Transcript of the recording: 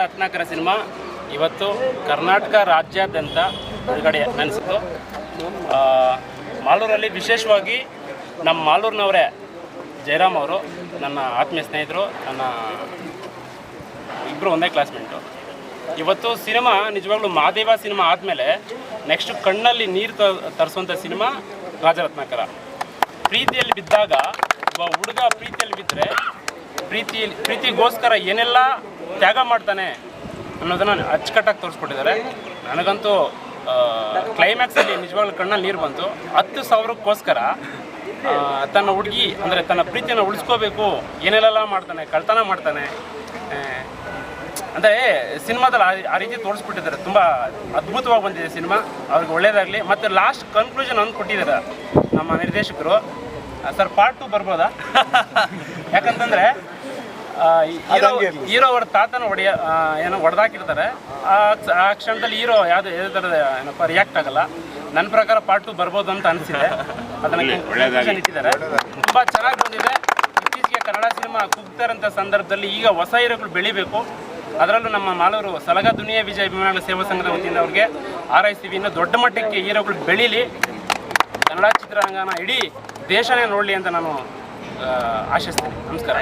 Ratnakar cinema. ಇವತ್ತು ಕರ್ನಾಟಕ ರಾಜ್ಯಾದ್ಯಂತ ಬಿಡುಗಡೆ ನೆನೆಸಿತು ಮಾಲೂರಲ್ಲಿ ವಿಶೇಷವಾಗಿ ನಮ್ಮ ಮಾಲೂರಿನವರೇ ಜಯರಾಮ್ ಅವರು, ನನ್ನ ಆತ್ಮೀಯ ಸ್ನೇಹಿತರು, ನನ್ನ ಇಬ್ಬರು ಒಂದೇ ಕ್ಲಾಸ್ಮೇಟು ಇವತ್ತು ಸಿನಿಮಾ ನಿಜವಾಗ್ಲೂ ಮಹಾದೇವ ಸಿನಿಮಾ ಆದಮೇಲೆ ನೆಕ್ಸ್ಟ್ ಕಣ್ಣಲ್ಲಿ ನೀರು ತರಿಸುವಂಥ ಸಿನಿಮಾ ರಾಜರತ್ನಾಕರ. ಪ್ರೀತಿಯಲ್ಲಿ ಬಿದ್ದಾಗ ಒಬ್ಬ ಹುಡುಗ ಪ್ರೀತಿಯಲ್ಲಿ ಬಿದ್ದರೆ ಪ್ರೀತಿ, ಪ್ರೀತಿಗೋಸ್ಕರ ಏನೆಲ್ಲ ತ್ಯಾಗ ಮಾಡ್ತಾನೆ ಅನ್ನೋದನ್ನು ಅಚ್ಚುಕಟ್ಟಾಗಿ ತೋರಿಸ್ಕೊಟ್ಟಿದ್ದಾರೆ. ನನಗಂತೂ ಕ್ಲೈಮ್ಯಾಕ್ಸಲ್ಲಿ ನಿಜವಾಗ್ಲೂ ಕಣ್ಣಲ್ಲಿ ನೀರು ಬಂತು. ಹತ್ತು ಸಾವಿರಕ್ಕೋಸ್ಕರ ತನ್ನ ಹುಡುಗಿ, ಅಂದರೆ ತನ್ನ ಪ್ರೀತಿಯನ್ನು ಉಳಿಸ್ಕೋಬೇಕು ಏನೆಲ್ಲ ಮಾಡ್ತಾನೆ, ಕಳ್ತನ ಮಾಡ್ತಾನೆ. ಅಂದರೆ ಸಿನಿಮಾದಲ್ಲಿ ಆ ರೀತಿ ತೋರಿಸ್ಬಿಟ್ಟಿದ್ದಾರೆ. ತುಂಬ ಅದ್ಭುತವಾಗಿ ಬಂದಿದೆ ಸಿನಿಮಾ. ಅವ್ರಿಗೆ ಒಳ್ಳೇದಾಗಲಿ. ಮತ್ತು ಲಾಸ್ಟ್ ಕನ್ಕ್ಲೂಷನ್ ಒಂದು ಕೊಟ್ಟಿದ್ದಾರೆ ನಮ್ಮ ನಿರ್ದೇಶಕರು. ಸರ್ ಪಾರ್ಟ್ ಟು ಬರ್ಬೋದಾ? ಯಾಕಂತಂದರೆ ಹೀರೋ ಅವ್ರ ತಾತನ ಹೊಡೆಯ ಏನೋ ಹೊಡೆದಾಕಿರ್ತಾರೆ ಆ ಕ್ಷಣದಲ್ಲಿ ಹೀರೋ ಯಾವ್ದು ಯಾವ ಥರದ ಏನಪ್ಪ ರಿಯಾಕ್ಟ್ ಆಗಲ್ಲ. ನನ್ನ ಪ್ರಕಾರ ಪಾರ್ಟ್ ಟು ಬರ್ಬೋದು ಅಂತ ಅನಿಸಿದೆ. ಅದನ್ನು ಇಟ್ಟಿದ್ದಾರೆ. ತುಂಬ ಚೆನ್ನಾಗಿ ಬಂದಿದೆ. ಇತ್ತೀಚೆಗೆ ಕನ್ನಡ ಸಿನಿಮಾ ಕುಗ್ತಾರಂಥ ಸಂದರ್ಭದಲ್ಲಿ ಈಗ ಹೊಸ ಹೀರೋಗಳು ಬೆಳಿಬೇಕು. ಅದರಲ್ಲೂ ನಮ್ಮ ಮಾಲೂರು ಸಲಗ ದುನಿಯಾ ವಿಜಯ ಅಭಿಮಾನಿಗಳ ಸೇವಾ ಸಂಘದ ವತಿಯಿಂದ ಅವ್ರಿಗೆ ಹಾರೈಸ್ತೀವಿ ಇನ್ನು ದೊಡ್ಡ ಮಟ್ಟಕ್ಕೆ ಹೀರೋಗಳು ಬೆಳೀಲಿ. ಕನ್ನಡ ಚಿತ್ರರಂಗನ ಇಡೀ ದೇಶನೇ ನೋಡಲಿ ಅಂತ ನಾನು ಆಶಿಸ್ತೇನೆ ಆಶಿಸ್ತೀನಿ. ನಮಸ್ಕಾರ.